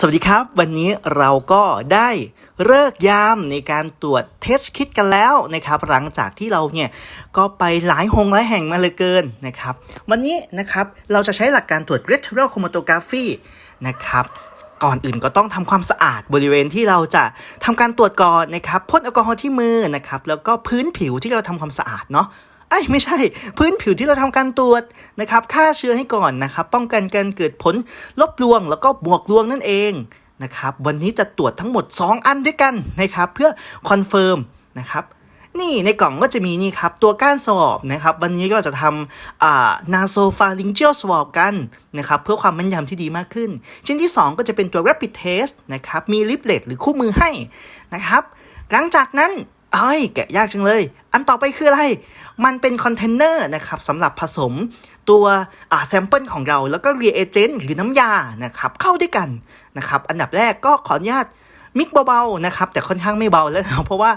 สวัสดีครับ วันนี้เราก็ได้เลิกยามในการตรวจเทสคิดกันแล้วนะครับ หลังจากที่เราเนี่ยก็ไปหลายหงหลายแห่งมาเลยเกินนะครับ วันนี้นะครับเราจะใช้หลักการตรวจ retinal chromatography นะครับก่อนอื่นก็ต้องทำความสะอาดบริเวณที่เราจะทำการตรวจก่อนนะครับพ่นแอลกอฮอล์ที่มือนะครับแล้วก็พื้นผิวที่เราทำความสะอาดเนาะ ไอ้ไม่ใช่ พื้นผิวที่เราทำการตรวจนะครับฆ่าเชื้อให้ก่อนนะครับ ป้องกันการเกิดผลลบลวง แล้วก็บวกลวงนั่นเองนะครับ วันนี้จะตรวจทั้งหมด 2 อันด้วยกันนะครับเพื่อคอนเฟิร์มนะครับนี่ในกล่องก็จะมีนี่ครับตัวก้านสวอปนะครับ วันนี้ก็จะทำอ่า nasopharyngeal swab กันนะครับเพื่อความแม่นยำที่ดีมากขึ้น ชิ้นที่ 2 ก็จะเป็นตัว rapid test นะครับมีลิปเลตหรือคู่มือให้นะครับ หลังจากนั้น เอ้ยแกะยากจังเลย อันต่อไปคืออะไร มันเป็นคอนเทนเนอร์นะครับสำหรับผสมตัวอ่าแซมเปิลของเราแล้วก็เรีเอเจนต์หรือน้ำยานะครับเข้าด้วยกันนะครับอันดับแรกก็ขออนุญาตมิกเบาๆนะครับแต่ค่อนข้างไม่เบาแล้วนะเพราะว่า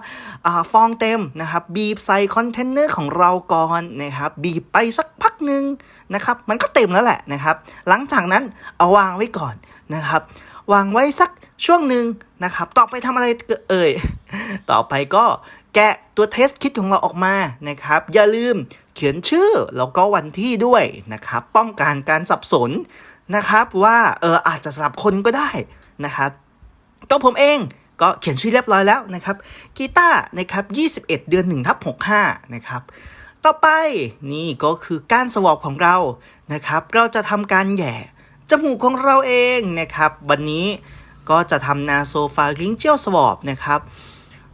อ่าฟองเต็มนะครับบีบใส่คอนเทนเนอร์ของเราก่อนนะครับบีบไปสักพักหนึ่งนะครับมันก็เต็มแล้วแหละนะครับหลังจากนั้นเอาวางไว้ก่อนนะครับวางไว้สัก ช่วงหนึ่งนะครับ ต่อไปทำอะไรเอ่ย ต่อไปก็แกะตัวเทสคิดของเราออกมานะครับ อย่าลืมเขียนชื่อแล้วก็วันที่ด้วยนะครับ ป้องกันการสับสนนะครับว่าเอออาจจะสลับคนก็ได้นะครับตัวผมเองก็เขียนชื่อเรียบร้อยแล้วนะครับกีตาร์นะครับ21 เดือน1ทับ65นะครับต่อไปนี่ก็คือกานสวอปของเรานะครับ เราจะทำการแหย่จมูกของเราเองนะครับ วันนี้ ก็จะทำนาโซฟาริงเจียลสวอปนะครับ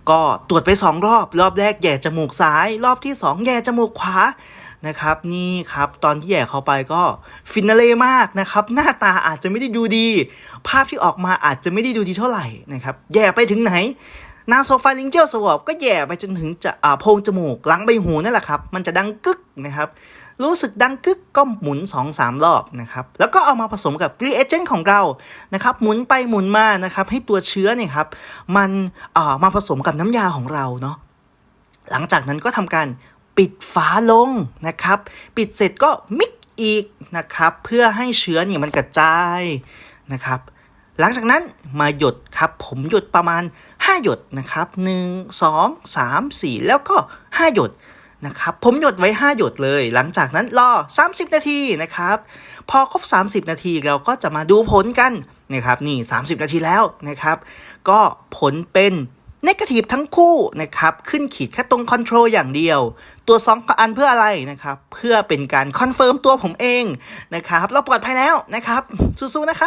ก็ตรวจไป 2 รอบ รอบแรกแย่จมูกซ้าย รอบที่ 2 แย่จมูกขวานะครับ นี่ครับตอนที่แย่เข้าไปก็ฟินาเล่มากนะครับ หน้าตาอาจจะไม่ได้ดูดี ภาพที่ออกมาอาจจะไม่ได้ดูดีเท่าไหร่นะครับ แย่ไปถึงไหนนาโซฟาลิงเจลสวอปก็แย่ไปจนถึงจะอ่าโพรงจมูกหลังใบหูนั่นแหละครับ มันจะดังกึก นะครับรู้สึกดังกึกก็หมุน 2-3 รอบนะครับแล้วก็เอามาผสมกับรีเอเจนต์ของเรานะครับหมุนไปหมุนมานะครับให้ตัวเชื้อเนี่ยครับมันอ่ามาผสมกับน้ำยาของเราเนาะหลังจากนั้นก็ทำการปิดฝาลงนะครับปิดเสร็จก็มิกอีกนะครับเพื่อให้เชื้อเนี่ยมันกระจายนะครับหลังจากนั้นมาหยดครับผมหยดประมาณ 5 หยดนะครับ 1 2 3 4 แล้วก็ 5 หยด นะครับผมหยดไว้ 5 หยดเลย หลังจากนั้นรอ 30 นาทีนะครับพอครบ 30 นาทีเราก็จะมาดูผลกันนะครับนี่ 30 นาทีแล้วนะครับก็ผลเป็นนกาทีฟทั้งคู่นะครับขึ้นขีดแค่ตรงคอนโทรลอย่างเดียว ตัวสองอันเพื่ออะไรนะครับเพื่อเป็นการคอนเฟิร์มตัวผมเองนะครับเราปลอดภัยแล้วนะครับสู้ๆนะครับ